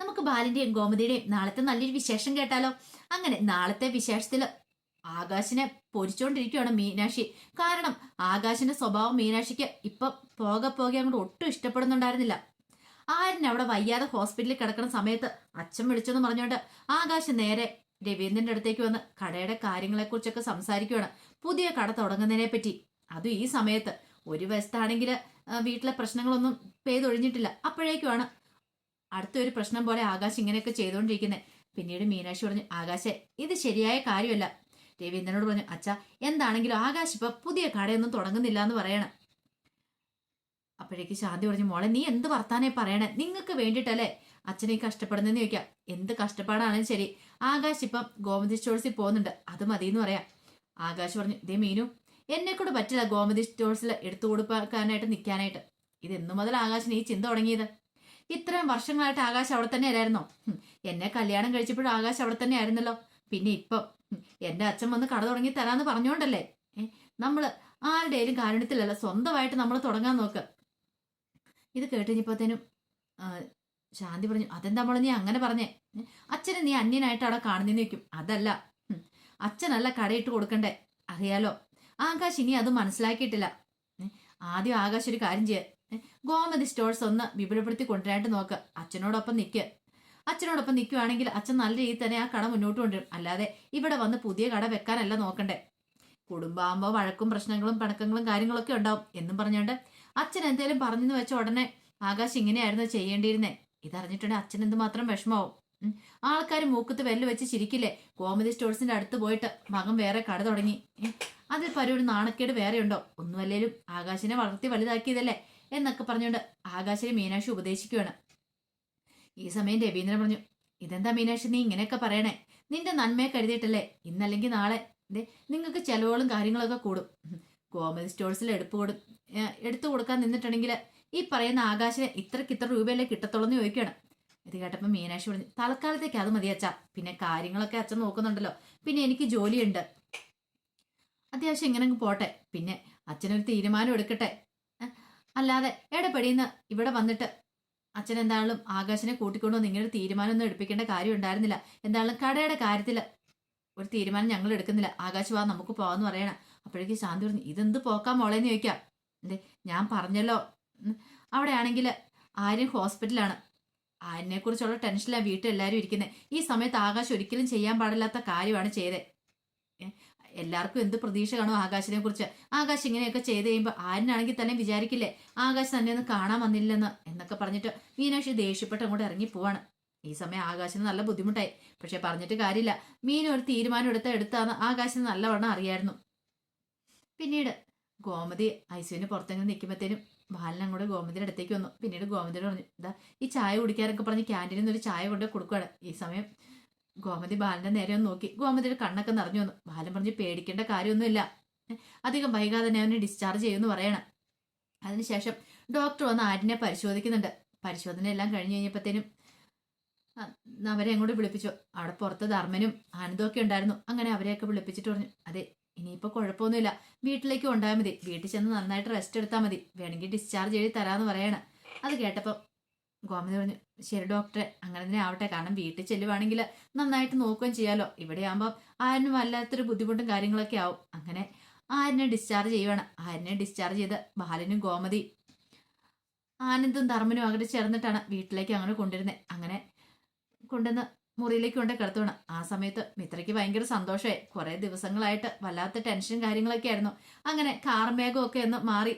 നമുക്ക് ബാലിന്റെയും ഗോമതിയുടെയും നാളത്തെ നല്ലൊരു വിശേഷം കേട്ടാലോ? അങ്ങനെ നാളത്തെ വിശേഷത്തിൽ ആകാശിനെ പൊരിച്ചോണ്ടിരിക്കുകയാണ് മീനാക്ഷി. കാരണം ആകാശിന്റെ സ്വഭാവം മീനാക്ഷിക്ക് ഇപ്പം പോകെ പോകെ അങ്ങോട്ട് ഒട്ടും ഇഷ്ടപ്പെടുന്നുണ്ടായിരുന്നില്ല. ആരും അവിടെ വയ്യാതെ ഹോസ്പിറ്റലിൽ കിടക്കുന്ന സമയത്ത് അച്ഛൻ വിളിച്ചെന്ന് പറഞ്ഞുകൊണ്ട് ആകാശ് നേരെ രവീന്ദ്രന്റെ അടുത്തേക്ക് വന്ന് കടയുടെ കാര്യങ്ങളെക്കുറിച്ചൊക്കെ സംസാരിക്കുകയാണ് പുതിയ കട തുടങ്ങുന്നതിനെ പറ്റി. അതും ഈ സമയത്ത് ഒരു വശത്താണെങ്കിൽ വീട്ടിലെ പ്രശ്നങ്ങളൊന്നും പെയ്തൊഴിഞ്ഞിട്ടില്ല. അപ്പോഴേക്കുമാണ് അടുത്തൊരു പ്രശ്നം പോലെ ആകാശ് ഇങ്ങനെയൊക്കെ ചെയ്തുകൊണ്ടിരിക്കുന്നത് പിന്നീട് മീനാക്ഷി പറഞ്ഞു ആകാശെ ഇത് ശരിയായ കാര്യമല്ല. രവീന്ദ്രനോട് പറഞ്ഞു അച്ഛ എന്താണെങ്കിലും ആകാശ് ഇപ്പൊ പുതിയ കടയൊന്നും തുടങ്ങുന്നില്ല എന്ന് പറയണം. അപ്പോഴേക്ക് ശാന്തി പറഞ്ഞു മോളെ നീ എന്ത് വർത്താനേ പറയണേ? നിങ്ങൾക്ക് വേണ്ടിയിട്ടല്ലേ അച്ഛനെ ഈ കഷ്ടപ്പെടുന്നതെന്ന് ചോദിക്കാം. എന്ത് കഷ്ടപ്പാടാണെങ്കിലും ശരി. ആകാശ് ഇപ്പം ഗോമതി സ്റ്റോഴ്സിൽ പോകുന്നുണ്ട്. അത് മതി എന്ന് പറയാം. ആകാശ് പറഞ്ഞു ഇതേ മീനു എന്നെ കൂടെ പറ്റില്ല ഗോമതി സ്റ്റോഴ്സിൽ എടുത്തു കൊടുക്കാനായിട്ട് നിൽക്കാനായിട്ട് ഇത് എന്നു മുതൽ ആകാശിന് ഈ ചിന്ത തുടങ്ങിയത്? ഇത്രയും വർഷങ്ങളായിട്ട് ആകാശ് അവിടെ തന്നെ ആയിരുന്നോ എന്നെ കല്യാണം കഴിച്ചപ്പോഴും ആകാശ് അവിടെ തന്നെ ആയിരുന്നല്ലോ. പിന്നെ ഇപ്പം എന്റെ അച്ഛൻ വന്ന് കട തുടങ്ങി തരാന്ന് പറഞ്ഞോണ്ടല്ലേ? നമ്മൾ ആരുടെയും കാരണത്തിലല്ല സ്വന്തമായിട്ട് നമ്മൾ തുടങ്ങാൻ നോക്ക്. ഇത് കേട്ടുകഴിഞ്ഞപ്പോഴത്തേനും ശാന്തി പറഞ്ഞു അതെന്താ മോളെ നീ അങ്ങനെ പറഞ്ഞേ? അച്ഛനെ നീ അന്യനായിട്ട് അവിടെ കാണുന്നേന്ന് വെക്കും അതല്ല അച്ഛനല്ല കടയിട്ട് കൊടുക്കണ്ടേ? അറിയാലോ. ആകാശ് ഇനി അത് മനസ്സിലാക്കിയിട്ടില്ല. ആദ്യം ആകാശ് ഒരു കാര്യം ചെയ്യ. ഗോമതി സ്റ്റോഴ്സ് ഒന്ന് വിപുലപ്പെടുത്തി കൊണ്ടുവരാനായിട്ട് നോക്ക്. അച്ഛനോടൊപ്പം നിൽക്ക് അച്ഛനോടൊപ്പം നിൽക്കുവാണെങ്കിൽ അച്ഛൻ നല്ല രീതിയിൽ തന്നെ ആ കട മുന്നോട്ട് കൊണ്ടുവരും. അല്ലാതെ ഇവിടെ വന്ന് പുതിയ കട വെക്കാനല്ല നോക്കണ്ടേ. കുടുംബാകുമ്പോൾ വഴക്കും പ്രശ്നങ്ങളും പണക്കങ്ങളും കാര്യങ്ങളൊക്കെ ഉണ്ടാവും. എന്നും പറഞ്ഞുകൊണ്ട് അച്ഛൻ എന്തേലും പറഞ്ഞെന്ന് വെച്ച ഉടനെ ആകാശ് ഇങ്ങനെയായിരുന്നു ചെയ്യേണ്ടിയിരുന്നേ. ഇതറിഞ്ഞിട്ടുണ്ടെങ്കിൽ അച്ഛൻ എന്തുമാത്രം വിഷമാവും. ആൾക്കാർ മൂക്കത്ത് വെല്ല് വെച്ച് ചിരിക്കില്ലേ? ഗോമതി സ്റ്റോഴ്സിന്റെ അടുത്ത് പോയിട്ട് മകൻ വേറെ കട തുടങ്ങി. അതിൽ പല ഒരു നാണക്കേട് വേറെ ഉണ്ടോ ഒന്നുമല്ലേലും ആകാശിനെ വളർത്തി വലുതാക്കിയതല്ലേ? എന്നൊക്കെ പറഞ്ഞുകൊണ്ട് ആകാശിനെ മീനാക്ഷി ഉപദേശിക്കുകയാണ്. ഈ സമയം രവീന്ദ്രൻ പറഞ്ഞു ഇതെന്താ മീനാക്ഷി നീ ഇങ്ങനെയൊക്കെ പറയണേ? നിന്റെ നന്മയെ കരുതിയിട്ടല്ലേ? ഇന്നല്ലെങ്കിൽ നാളെ ദേ നിങ്ങൾക്ക് ചെലവുകളും കാര്യങ്ങളൊക്കെ കൂടും. ഗോമതി സ്റ്റോഴ്സിൽ എടുപ്പ് കൊടു എടുത്തു കൊടുക്കാൻ നിന്നിട്ടുണ്ടെങ്കിൽ ഈ പറയുന്ന ആകാശിന് ഇത്രക്ക് ഇത്ര രൂപയല്ലേ കിട്ടത്തുള്ളൂ എന്ന് ചോദിക്കുകയാണ്. ഇത് കേട്ടപ്പോൾ മീനാക്ഷി പറഞ്ഞു തൽക്കാലത്തേക്ക് അത് മതി അച്ഛാ. പിന്നെ കാര്യങ്ങളൊക്കെ അച്ഛൻ നോക്കുന്നുണ്ടല്ലോ. പിന്നെ എനിക്ക് ജോലിയുണ്ട്. അത്യാവശ്യം ഇങ്ങനെ പോട്ടെ. പിന്നെ അച്ഛനൊരു തീരുമാനം എടുക്കട്ടെ. അല്ലാതെ എടപെടിയുന്ന ഇവിടെ വന്നിട്ട്. അച്ഛൻ എന്താണെങ്കിലും ആകാശിനെ കൂട്ടിക്കൊണ്ടു ഇങ്ങനെ ഒരു തീരുമാനമൊന്നും എടുപ്പിക്കേണ്ട കാര്യം ഉണ്ടായിരുന്നില്ല. എന്താണെങ്കിലും കടയുടെ കാര്യത്തിൽ ഒരു തീരുമാനം ഞങ്ങൾ എടുക്കുന്നില്ല. ആകാശ് വാ നമുക്ക് പോവാന്ന് പറയണം. അപ്പോഴേക്ക് ശാന്തി പറഞ്ഞു ഇതെന്ത് പോക്കാൻ മോളേന്ന് ചോദിക്കാം? എന്തേ ഞാൻ പറഞ്ഞല്ലോ. അവിടെയാണെങ്കിൽ ആര്യൻ ഹോസ്പിറ്റലാണ്. ആര്യനെ കുറിച്ചുള്ള ടെൻഷനിലാണ് വീട്ടിൽ എല്ലാവരും ഇരിക്കുന്നത് ഈ സമയത്ത് ആകാശ് ഒരിക്കലും ചെയ്യാൻ പാടില്ലാത്ത കാര്യമാണ് ചെയ്തത് ഏ, എല്ലാവർക്കും എന്ത് പ്രതീക്ഷ കാണും ആകാശിനെ കുറിച്ച്? ആകാശ് ഇങ്ങനെയൊക്കെ ചെയ്ത് കഴിയുമ്പോൾ ആരിനാണെങ്കിൽ തന്നെ വിചാരിക്കില്ലേ ആകാശ് തന്നെ ഒന്ന് കാണാൻ വന്നില്ലെന്ന്? എന്നൊക്കെ പറഞ്ഞിട്ട് മീനാക്ഷി ദേഷ്യപ്പെട്ട് അങ്ങോട്ട് ഇറങ്ങി പോവാണ്. ഈ സമയം ആകാശിന് നല്ല ബുദ്ധിമുട്ടായി. പക്ഷെ പറഞ്ഞിട്ട് കാര്യമില്ല. മീൻ ഒരു തീരുമാനം എടുത്ത എടുത്താന്ന് ആകാശിന് നല്ലവണ്ണം അറിയായിരുന്നു. പിന്നീട് ഗോമതി ഐസുവിന് പുറത്തെങ്ങനെ നിൽക്കുമ്പോഴത്തേനും ബാലൻ അങ്ങോട്ട് ഗോമതിയുടെ അടുത്തേക്ക് വന്നു. പിന്നീട് ഗോമതിയോട് പറഞ്ഞു ഇതാ ഈ ചായ കുടിക്കാനൊക്കെ പറഞ്ഞ് ക്യാന്റീനിൽ നിന്ന് ഒരു ചായ കൊണ്ട് കൊടുക്കുകയാണ് ഈ സമയം ഗോമതി ബാലന്റെ നേരെ ഒന്ന് നോക്കി. ഗോമതിയുടെ കണ്ണൊക്കെ നിറഞ്ഞു വന്നു. ബാലൻ പറഞ്ഞ് പേടിക്കേണ്ട കാര്യമൊന്നുമില്ല. അധികം വൈകാതെ തന്നെ അവനെ ഡിസ്ചാർജ് ചെയ്യുമെന്ന് പറയണം. അതിനുശേഷം ഡോക്ടർ വന്ന് ആടിനെ പരിശോധിക്കുന്നുണ്ട്. പരിശോധന എല്ലാം കഴിഞ്ഞ് കഴിഞ്ഞപ്പോഴത്തേനും അവരെ അങ്ങോട്ട് വിളിപ്പിച്ചു. അവിടെ പുറത്ത് ധർമ്മനും ആനന്ദവും ഒക്കെ ഉണ്ടായിരുന്നു. അങ്ങനെ അവരെയൊക്കെ വിളിപ്പിച്ചിട്ട് പറഞ്ഞു അതെ ഇനിയിപ്പോൾ കുഴപ്പമൊന്നുമില്ല. വീട്ടിലേക്ക് കൊണ്ടാൽ മതി. വീട്ടിൽ ചെന്ന് നന്നായിട്ട് റെസ്റ്റ് എടുത്താൽ മതി. വേണമെങ്കിൽ ഡിസ്ചാർജ് ചെയ്ത് തരാമെന്ന് പറയണം. അത് കേട്ടപ്പോൾ ഗോമതി പറഞ്ഞു ശരി ഡോക്ടറെ അങ്ങനെ തന്നെ ആവട്ടെ. കാരണം വീട്ടിൽ ചെല്ലുവാണെങ്കിൽ നന്നായിട്ട് നോക്കുകയും ചെയ്യാലോ. ഇവിടെ ആകുമ്പോൾ ആരിനും വല്ലാത്തൊരു ബുദ്ധിമുട്ടും കാര്യങ്ങളൊക്കെ ആവും. അങ്ങനെ ആരിനെ ഡിസ്ചാർജ് ചെയ്യുവാണ്. ആരിനെ ഡിസ്ചാർജ് ചെയ്ത് ബാലനും ഗോമതി ആനന്ദും ധർമ്മനും അങ്ങോട്ട് ചേർന്നിട്ടാണ് വീട്ടിലേക്ക് അങ്ങനെ കൊണ്ടുവരുന്നത് അങ്ങനെ കൊണ്ടുവന്ന് മുറിയിലേക്ക് കൊണ്ട് കിടത്തുവാണ്. ആ സമയത്ത് മിത്രയ്ക്ക് ഭയങ്കര സന്തോഷമായി. കുറെ ദിവസങ്ങളായിട്ട് വല്ലാത്ത ടെൻഷൻ കാര്യങ്ങളൊക്കെ ആയിരുന്നു. അങ്ങനെ കാർമേഘമൊക്കെ ഒന്ന് മാറി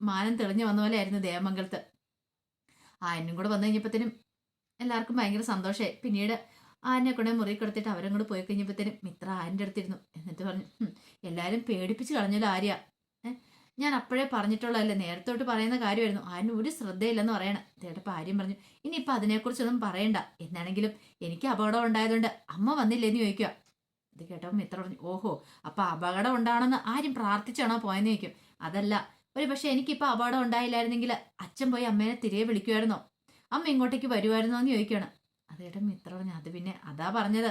മാനം തെളിഞ്ഞു വന്ന പോലെ ആയിരുന്നു ദേവമംഗലത്ത്. ആയനും കൂടെ വന്നു കഴിഞ്ഞപ്പോഴത്തേനും എല്ലാവർക്കും ഭയങ്കര സന്തോഷമായി പിന്നീട് ആനെ കൊണ്ട് മുറി കിടത്തിയിട്ട് അവരും കൂടെ പോയി കഴിഞ്ഞപ്പോഴത്തേനും മിത്ര ആന്റെ അടുത്തിരുന്നു. എന്നിട്ട് പറഞ്ഞു എല്ലാവരും പേടിപ്പിച്ച് കളഞ്ഞല്ലോ ആര്യ. ഞാൻ അപ്പോഴേ പറഞ്ഞിട്ടുള്ളതല്ലേ നേരത്തോട്ട് പറയുന്ന കാര്യമായിരുന്നു. ആരും ഒരു ശ്രദ്ധയില്ലെന്ന് പറയണം. ചേട്ടപ്പം ആര്യം പറഞ്ഞു ഇനിയിപ്പോൾ അതിനെക്കുറിച്ചൊന്നും പറയണ്ട. എന്നാണെങ്കിലും എനിക്ക് അപകടം ഉണ്ടായതുകൊണ്ട് അമ്മ വന്നില്ലെന്ന് ചോദിക്കുക. ഇത് കേട്ടപ്പോൾ മിത്ര പറഞ്ഞു ഓഹോ അപ്പോൾ അപകടം ഉണ്ടാണെന്ന് ആരും പ്രാർത്ഥിച്ചാണോ പോയെന്ന് ചോദിക്കും. അതല്ല ഒരു പക്ഷെ എനിക്കിപ്പോൾ അപകടം ഉണ്ടായില്ലായിരുന്നെങ്കിൽ അച്ഛൻ പോയി അമ്മേനെ തിരികെ വിളിക്കുമായിരുന്നോ? അമ്മ ഇങ്ങോട്ടേക്ക് വരുമായിരുന്നോ എന്ന് ചോദിക്കുകയാണ്. അതേട്ടൻ മിത്ര പറഞ്ഞു അത് പിന്നെ അതാ പറഞ്ഞത്.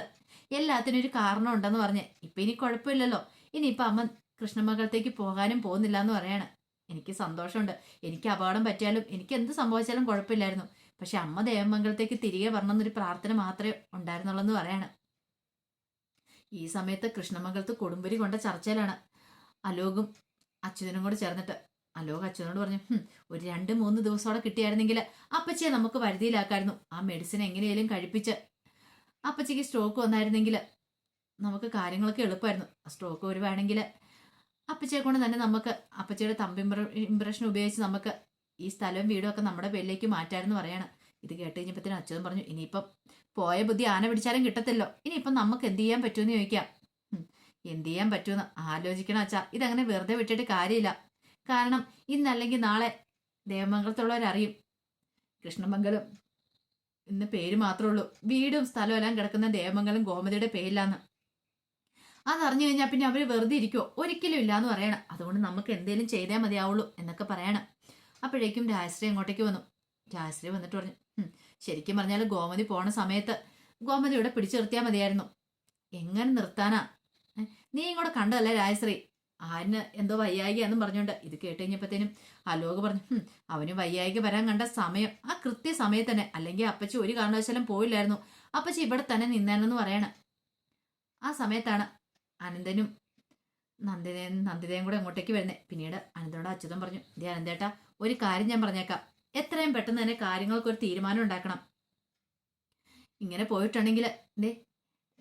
എല്ലാത്തിനും ഒരു കാരണം ഉണ്ടെന്ന് പറഞ്ഞ്. ഇപ്പൊ ഇനി കുഴപ്പമില്ലല്ലോ. ഇനിയിപ്പോൾ അമ്മ കൃഷ്ണമംഗലത്തേക്ക് പോകാനും പോകുന്നില്ല എന്ന് പറയാണ്. എനിക്ക് സന്തോഷമുണ്ട്. എനിക്ക് അപകടം പറ്റിയാലും എനിക്ക് എന്ത് സംഭവിച്ചാലും കുഴപ്പമില്ലായിരുന്നു. പക്ഷെ അമ്മ ദേവമംഗലത്തേക്ക് തിരികെ വരണമെന്നൊരു പ്രാർത്ഥന മാത്രമേ ഉണ്ടായിരുന്നുള്ളൂ എന്ന് പറയാണ്. ഈ സമയത്ത് കൃഷ്ണമംഗലത്ത് കൊടുമ്പരി കൊണ്ട ചർച്ചയിലാണ്. അലോകും അച്യുതനും കൂടെ ചേർന്നിട്ട് അലോക് അച്ഛനോട് പറഞ്ഞു ഒരു രണ്ട് മൂന്ന് ദിവസത്തോടെ കിട്ടിയായിരുന്നെങ്കിൽ അപ്പച്ചിയെ നമുക്ക് വരുതിയിലാക്കായിരുന്നു ആ മെഡിസിൻ എങ്ങനെയാലും കഴിപ്പിച്ച് അപ്പച്ചിക്ക് സ്ട്രോക്ക് വന്നായിരുന്നെങ്കിൽ നമുക്ക് കാര്യങ്ങളൊക്കെ എളുപ്പമായിരുന്നു. സ്ട്രോക്ക് വരുവാണെങ്കിൽ അപ്പച്ചിയെ കൊണ്ട് തന്നെ നമുക്ക് അപ്പച്ചിയുടെ തമ്പ് ഇംപ്രഷൻ ഉപയോഗിച്ച് നമുക്ക് ഈ സ്ഥലവും വീടും ഒക്കെ നമ്മുടെ പേരിലേക്ക് മാറ്റാമെന്ന് പറയണം. ഇത് കേട്ട് കഴിഞ്ഞപ്പോഴത്തേനും അച്ഛൻ പറഞ്ഞു ഇനിയിപ്പം പോയ ബുദ്ധി ആന പിടിച്ചാലും കിട്ടത്തില്ലോ. ഇനിയിപ്പം നമുക്ക് എന്ത് ചെയ്യാൻ പറ്റുമെന്ന് ചോദിക്കാം. എന്ത് ചെയ്യാൻ പറ്റുമെന്ന് ആലോചിക്കണം അച്ഛാ. ഇതങ്ങനെ വെറുതെ വിട്ടിട്ട് കാര്യമില്ല. കാരണം ഇന്നല്ലെങ്കിൽ നാളെ ദേവമംഗലത്തുള്ളവരറിയും. കൃഷ്ണമംഗലം ഇന്ന് പേര് മാത്രമേ ഉള്ളൂ. വീടും സ്ഥലവും എല്ലാം കിടക്കുന്ന ദേവമംഗലം ഗോമതിയുടെ പേരിലാന്ന്. അതറിഞ്ഞു കഴിഞ്ഞാൽ പിന്നെ അവർ വെറുതെ ഇരിക്കുമോ ഒരിക്കലും ഇല്ലാന്ന് പറയണം. അതുകൊണ്ട് നമുക്ക് എന്തേലും ചെയ്തേ മതിയാവുള്ളൂ എന്നൊക്കെ പറയണം. അപ്പോഴേക്കും രാജശ്രീ അങ്ങോട്ടേക്ക് വന്നു. രാജശ്രീ വന്നിട്ട് പറഞ്ഞു ശരിക്കും പറഞ്ഞാൽ ഗോമതി പോണ സമയത്ത് ഗോമതി ഇവിടെ പിടിച്ചു നിർത്തിയാൽ മതിയായിരുന്നു. എങ്ങനെ നിർത്താനാ? നീ ഇങ്ങോട്ട് കണ്ടതല്ലേ രാജശ്രീ? ആരിന് എന്തോ വയ്യായികയാന്നും പറഞ്ഞോണ്ട് ഇത് കേട്ട് കഴിഞ്ഞപ്പോഴത്തേനും അലോക് പറഞ്ഞു "ഹും, അവന് വയ്യായിക വരാൻ കണ്ട സമയം ആ കൃത്യ സമയത്ത് തന്നെ അല്ലെങ്കിൽ അപ്പച്ചി ഒരു കാരണവശാലും പോയില്ലായിരുന്നു. അപ്പച്ചി ഇവിടെ തന്നെ നിന്നാനെന്ന് പറയണം. ആ സമയത്താണ് അനന്തനും നന്ദിതയും നന്ദിതയും കൂടെ അങ്ങോട്ടേക്ക് വരുന്നത് പിന്നീട് അനന്തനോട് അച്യുതൻ പറഞ്ഞു ഇതേ അനന്തേട്ടാ ഒരു കാര്യം ഞാൻ പറഞ്ഞേക്കാം. എത്രയും പെട്ടെന്ന് തന്നെ കാര്യങ്ങൾക്ക് ഒരു തീരുമാനം ഉണ്ടാക്കണം. ഇങ്ങനെ പോയിട്ടുണ്ടെങ്കിൽ ദേ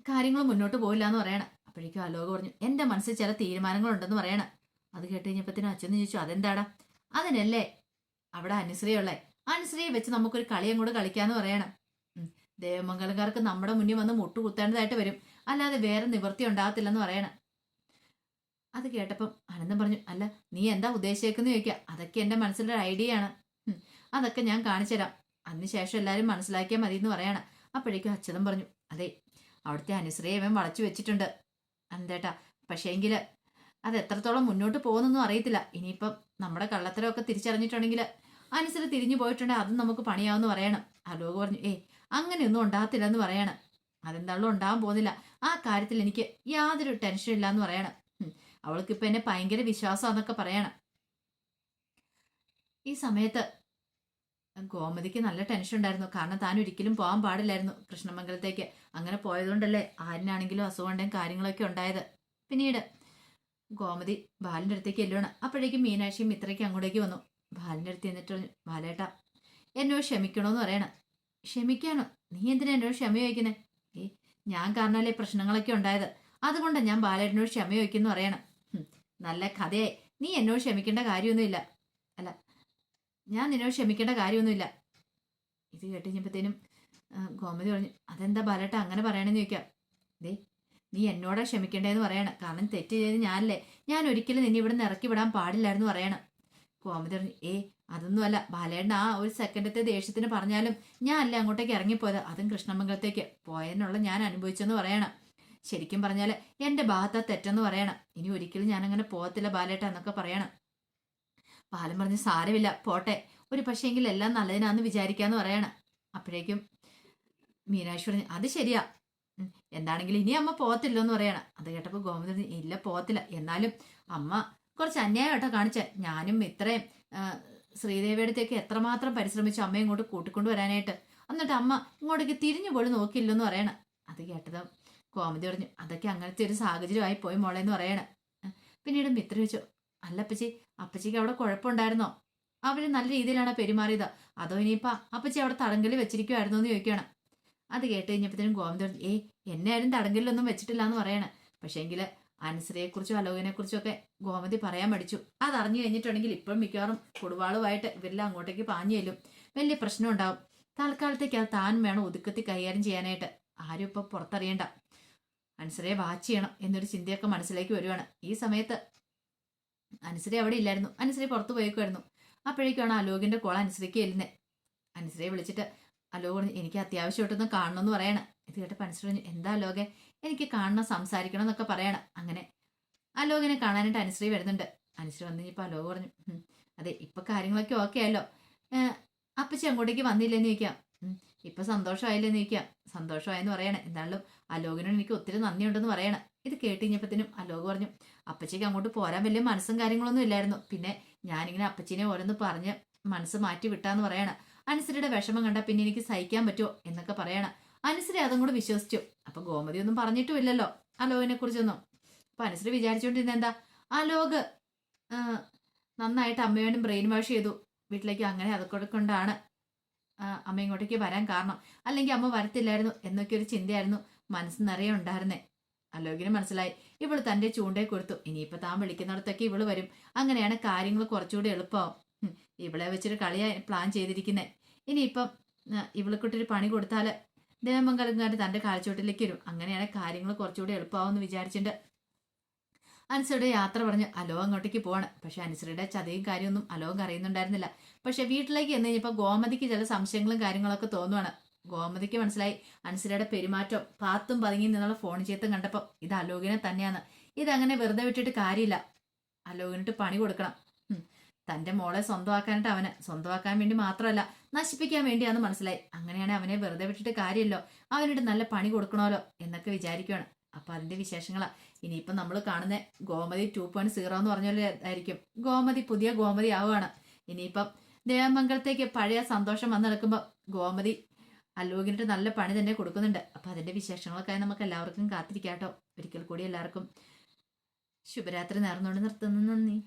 കാര്യങ്ങൾ മുന്നോട്ട് പോയില്ല എന്ന് പറയണം. അപ്പോഴേക്കും അലോക പറഞ്ഞു എന്റെ മനസ്സിൽ ചില തീരുമാനങ്ങളുണ്ടെന്ന് പറയണം. അത് കേട്ട് കഴിഞ്ഞപ്പോഴത്തേനും അച്ഛൻ ചോദിച്ചു അതെന്താടാ? അതിനല്ലേ അവിടെ അനുശ്രീയുള്ളേ. അനുശ്രീയെ വെച്ച് നമുക്കൊരു കളിയും കൂടെ കളിക്കാന്ന് പറയണം. ദേവമംഗലക്കാർക്ക് നമ്മുടെ മുന്നിൽ വന്ന് മുട്ടുകുത്തേണ്ടതായിട്ട് വരും. അല്ലാതെ വേറെ നിവൃത്തി ഉണ്ടാകത്തില്ലെന്ന് പറയണം. അത് കേട്ടപ്പം അനന്തം പറഞ്ഞു അല്ല നീ എന്താ ഉദ്ദേശിച്ചേക്കെന്ന് ചോദിക്കുക അതൊക്കെ എന്റെ മനസ്സിലൊരു ഐഡിയ ആണ്. അതൊക്കെ ഞാൻ കാണിച്ചു തരാം. അതിനുശേഷം എല്ലാവരും മനസ്സിലാക്കിയാൽ മതി എന്ന് പറയണം. അപ്പോഴേക്കും അച്ഛനും പറഞ്ഞു അതെ അവിടുത്തെ അനുശ്രീയെ ഇവൻ വളച്ചു വെച്ചിട്ടുണ്ട്. എന്തേട്ടാ പക്ഷേങ്കിൽ അത് എത്രത്തോളം മുന്നോട്ട് പോകുന്നൊന്നും അറിയത്തില്ല. ഇനിയിപ്പം നമ്മുടെ കള്ളത്തരമൊക്കെ തിരിച്ചറിഞ്ഞിട്ടുണ്ടെങ്കിൽ അനുസരിച്ച് തിരിഞ്ഞു പോയിട്ടുണ്ടെങ്കിൽ അതും നമുക്ക് പണിയാവുമെന്ന് പറയണം. അലോക പറഞ്ഞു ഏ അങ്ങനെയൊന്നും ഉണ്ടാകത്തില്ല എന്ന് പറയണം. അതെന്താണല്ലോ ഉണ്ടാകാൻ പോകുന്നില്ല. ആ കാര്യത്തിൽ എനിക്ക് യാതൊരു ടെൻഷൻ ഇല്ല എന്ന് പറയണം. അവൾക്കിപ്പോൾ എന്നെ ഭയങ്കര വിശ്വാസമാണെന്നൊക്കെ പറയണം. ഈ സമയത്ത് ഗോമതിക്ക് നല്ല ടെൻഷൻ ഉണ്ടായിരുന്നു. കാരണം താൻ ഒരിക്കലും പോകാൻ പാടില്ലായിരുന്നു കൃഷ്ണമംഗലത്തേക്ക്. അങ്ങനെ പോയതുകൊണ്ടല്ലേ ആരിനാണെങ്കിലും അസുഖം ഉണ്ടെങ്കിൽ കാര്യങ്ങളൊക്കെ ഉണ്ടായത്. പിന്നീട് ഗോമതി ബാലിന്റെ അടുത്തേക്ക് എല്ലാണ് അപ്പോഴേക്കും മീനാക്ഷിയും മിത്രയ്ക്ക് അങ്ങോട്ടേക്ക് വന്നു. ബാലിന്റെ അടുത്ത് എന്നിട്ട് ബാലേട്ട എന്നോ ക്ഷമിക്കണമെന്ന് പറയണം. ക്ഷമിക്കാനോ? നീ എന്തിനാ എന്നോട് ക്ഷമ ചോദിക്കുന്നത് ഏ ഞാൻ കാരണമല്ലേ പ്രശ്നങ്ങളൊക്കെ ഉണ്ടായത്? അതുകൊണ്ട് ഞാൻ ബാലേട്ടനോട് ക്ഷമ ചോദിക്കുന്നു പറയണം. നല്ല കഥയായി. നീ എന്നോട് ക്ഷമിക്കേണ്ട കാര്യമൊന്നുമില്ല. അല്ല ഞാൻ നിന്നോട് ക്ഷമിക്കേണ്ട കാര്യമൊന്നുമില്ല. ഇത് കേട്ട് കഴിഞ്ഞപ്പോഴത്തേനും ഗോമതി പറഞ്ഞു അതെന്താ ബാലേട്ട അങ്ങനെ പറയണമെന്ന് ചോദിക്കാം. ദേ നീ എന്നോടാ ക്ഷമിക്കേണ്ടതെന്ന് പറയണം. കാരണം തെറ്റ് ചെയ്ത് ഞാനല്ലേ. ഞാൻ ഒരിക്കലും നിന്നെ ഇവിടെ നിന്ന് ഇറക്കി വിടാൻ പാടില്ലായിരുന്നു പറയണം. ഗോമതി പറഞ്ഞു ഏ അതൊന്നുമല്ല. ബാലേട്ടൻ ആ ഒരു സെക്കൻഡത്തെ ദേഷ്യത്തിന് പറഞ്ഞാലും ഞാൻ അല്ലേ അങ്ങോട്ടേക്ക് ഇറങ്ങിപ്പോയത്. അതും കൃഷ്ണമംഗലത്തേക്ക്. പോയതിനുള്ള ഞാൻ അനുഭവിച്ചെന്ന് പറയണം. ശരിക്കും പറഞ്ഞാൽ എന്റെ ഭാഗത്താ തെറ്റെന്ന് പറയണം. ഇനി ഒരിക്കലും ഞാനങ്ങനെ പോകത്തില്ല ബാലേട്ട എന്നൊക്കെ പറയണം. ബാലൻ പറഞ്ഞ് സാരമില്ല പോട്ടെ. ഒരു പക്ഷേങ്കിൽ എല്ലാം നല്ലതിനാന്ന് വിചാരിക്കാന്ന് പറയണം. അപ്പോഴേക്കും മീനാക്ഷി പറഞ്ഞു അത് ശരിയാ. എന്താണെങ്കിലും ഇനി അമ്മ പോകത്തില്ലോ എന്ന് പറയണം. അത് കേട്ടപ്പോൾ ഗോമതി ഇല്ല പോകത്തില്ല. എന്നാലും അമ്മ കുറച്ച് അന്യായം അന്യായമായിട്ടോ കാണിച്ച. ഞാനും ഇത്രയും ശ്രീദേവിയുടെ എത്രമാത്രം പരിശ്രമിച്ചു അമ്മയെ ഇങ്ങോട്ട് കൂട്ടിക്കൊണ്ടു വരാനായിട്ട്. എന്നിട്ട് അമ്മ ഇങ്ങോട്ടേക്ക് തിരിഞ്ഞു പോലും നോക്കിയില്ലെന്ന് പറയണം. അത് കേട്ടത് കോമതി പറഞ്ഞു അതൊക്കെ അങ്ങനത്തെ ഒരു സാഹചര്യമായി പോയി മോളെ എന്ന് പറയണം. പിന്നീട് മിത്ര ചോദിച്ചു അല്ല അപ്പച്ചി. അപ്പച്ചിക്ക് അവിടെ കുഴപ്പമുണ്ടായിരുന്നോ? അവർ നല്ല രീതിയിലാണ് പെരുമാറിയത്. അതോ ഇനിയിപ്പോ അപ്പച്ചി അവിടെ തടങ്കലിൽ വെച്ചിരിക്കുവായിരുന്നു എന്ന് ചോദിക്കുകയാണ്. അത് കേട്ട് കഴിഞ്ഞപ്പോഴത്തേനും ഗോവിന്ദൻ ഏ എന്നെ ആരും തടങ്കലിലൊന്നും വെച്ചിട്ടില്ല എന്ന് പറയണം. പക്ഷേങ്കിൽ അനുസരയെക്കുറിച്ചും അലോകിനെക്കുറിച്ചും ഒക്കെ ഗോമതി പറയാൻ പഠിച്ചു അതറിഞ്ഞു കഴിഞ്ഞിട്ടുണ്ടെങ്കിൽ ഇപ്പം മിക്കവാറും കൊടുവാളുമായിട്ട് ഇവരെല്ലാം അങ്ങോട്ടേക്ക് പാഞ്ഞു ചെല്ലും. വലിയ പ്രശ്നം ഉണ്ടാവും. തൽക്കാലത്തേക്ക് അത് താൻ വേണം ഒതുക്കത്തി കൈകാര്യം ചെയ്യാനായിട്ട്. ആരും ഇപ്പം പുറത്തറിയണ്ട. അനുസരയെ വാച്ച് ചെയ്യണം എന്നൊരു ചിന്തയൊക്കെ മനസ്സിലേക്ക് വരുവാണ്. ഈ സമയത്ത് അനുസരി അവിടെ ഇല്ലായിരുന്നു. അനുസരി പുറത്തു പോയേക്കുമായിരുന്നു അപ്പോഴേക്കാണ് അലോകിന്റെ കോൾ അനുസരിക്ക് എല്ലുന്നേ അനുസരിയെ വിളിച്ചിട്ട് അലോക എനിക്ക് അത്യാവശ്യമായിട്ടൊന്ന് കാണണമെന്ന് പറയണം. ഇത് കേട്ടപ്പോൾ അനുസരി പറഞ്ഞു എന്താ അലോകെ? എനിക്ക് കാണണം സംസാരിക്കണം എന്നൊക്കെ പറയണം. അങ്ങനെ അലോകിനെ കാണാനായിട്ട് അനുശ്രീ വരുന്നുണ്ട്. അനുശ്രീ വന്നു കഴിഞ്ഞപ്പോൾ അലോക് പറഞ്ഞു അതെ ഇപ്പൊ കാര്യങ്ങളൊക്കെ ഓക്കെ ആയല്ലോ. അപ്പച്ചി അങ്ങോട്ടേക്ക് വന്നില്ലെന്ന് ചോദിക്കാം. "ഉം, ഇപ്പൊ സന്തോഷമായില്ലെന്ന് ചോദിക്കാം. സന്തോഷമായെന്ന് പറയണേ. എന്തായാലും അലോകിനോട് എനിക്ക് ഒത്തിരി നന്ദിയുണ്ടെന്ന് പറയണം. ഇത് കേട്ട് കഴിഞ്ഞപ്പോഴത്തേനും അലോക് പറഞ്ഞു അപ്പച്ചിക്ക് അങ്ങോട്ട് പോരാൻ വലിയ മനസ്സും കാര്യങ്ങളൊന്നും ഇല്ലായിരുന്നു. പിന്നെ ഞാനിങ്ങനെ അപ്പച്ചീനെ ഓരോന്ന് പറഞ്ഞ് മനസ്സ് മാറ്റി വിട്ടാന്ന് പറയണ. അനുസരിയുടെ വിഷമം കണ്ട പിന്നെ എനിക്ക് സഹിക്കാൻ പറ്റുമോ എന്നൊക്കെ പറയണ. അനുസരി അതും കൂടെ വിശ്വസിച്ചു. അപ്പൊ ഗോമതി ഒന്നും പറഞ്ഞിട്ടുമില്ലല്ലോ അലോകിനെ കുറിച്ചൊന്നും. അപ്പൊ അനുസരി വിചാരിച്ചുകൊണ്ടിരുന്ന എന്താ? അലോക് നന്നായിട്ട് അമ്മയോടും ബ്രെയിൻ വാഷ് ചെയ്തു. വീട്ടിലേക്ക് അങ്ങനെ അതൊക്കെ കൊണ്ടാണ് അമ്മ ഇങ്ങോട്ടേക്ക് വരാൻ കാരണം. അല്ലെങ്കിൽ അമ്മ വരത്തില്ലായിരുന്നു എന്നൊക്കെ ഒരു ചിന്തയായിരുന്നു മനസ്സ് നിറയെ ഉണ്ടായിരുന്നേ. അലോകിന് മനസ്സിലായി. ഇവൾ തന്റെ ചൂണ്ടയെ കൊടുത്തു. ഇനിയിപ്പോ താൻ വിളിക്കുന്നിടത്തൊക്കെ ഇവൾ വരും. അങ്ങനെയാണ് കാര്യങ്ങൾ കുറച്ചുകൂടി എളുപ്പമാവും ഇവളെ വെച്ചൊരു കളിയായി പ്ലാൻ ചെയ്തിരിക്കുന്നേ. ഇനിയിപ്പം ആ, ഇവൾക്കൊട്ടൊരു പണി കൊടുത്താൽ ദേവമംഗലങ്കാട് തന്റെ കാഴ്ചവട്ടിലേക്ക് വരും. അങ്ങനെയാണ് കാര്യങ്ങൾ കുറച്ചുകൂടി എളുപ്പമാവെന്ന് വിചാരിച്ചിട്ടുണ്ട് അനുസരിയുടെ യാത്ര പറഞ്ഞ് അലോ അങ്ങോട്ടേക്ക് പോവാണ്. പക്ഷെ അനുസരിയുടെ ചതയും കാര്യമൊന്നും അലോകം അറിയുന്നുണ്ടായിരുന്നില്ല. പക്ഷെ വീട്ടിലേക്ക് എന്ന് കഴിഞ്ഞപ്പോൾ ഗോമതിക്ക് ചില സംശയങ്ങളും കാര്യങ്ങളൊക്കെ തോന്നുവാണ്. ഗോമതിക്ക് മനസ്സിലായി. അൻസിലയുടെ പെരുമാറ്റം പാത്തും പതുങ്ങി നിന്നുള്ള ഫോൺ ചെയ്ത്തും കണ്ടപ്പോൾ ഇത് അലോകിനെ തന്നെയാണ്. ഇതങ്ങനെ വെറുതെ വിട്ടിട്ട് കാര്യമില്ല. അലോകിനിട്ട് പണി കൊടുക്കണം. തന്റെ മോളെ സ്വന്തമാക്കാനായിട്ട് അവനെ സ്വന്തമാക്കാൻ വേണ്ടി മാത്രമല്ല നശിപ്പിക്കാൻ വേണ്ടിയാന്ന് മനസ്സിലായി. അങ്ങനെയാണ് അവനെ വെറുതെ വിട്ടിട്ട് കാര്യമല്ലോ. അവനിട്ട് നല്ല പണി കൊടുക്കണമല്ലോ എന്നൊക്കെ വിചാരിക്കുകയാണ് അപ്പൊ അതിന്റെ വിശേഷങ്ങളാ. ഇനിയിപ്പം നമ്മൾ കാണുന്ന ഗോമതി ടു പോയിന്റ് സീറോ എന്ന് പറഞ്ഞതായിരിക്കും ഗോമതി പുതിയ ഗോമതി ആവുകയാണ് ഇനിയിപ്പം ദേവമംഗലത്തേക്ക് പഴയ സന്തോഷം വന്നു നടക്കുമ്പോൾ ഗോമതി അലോകിനിട്ട് നല്ല പണി തന്നെ കൊടുക്കുന്നുണ്ട്. അപ്പൊ അതിന്റെ വിശേഷങ്ങളൊക്കെ നമുക്ക് എല്ലാവർക്കും കാത്തിരിക്കാട്ടോ. ഒരിക്കൽ കൂടി എല്ലാവർക്കും ശുഭരാത്രി നേർന്നുകൊണ്ട് നിർത്തുന്നു. നന്ദി.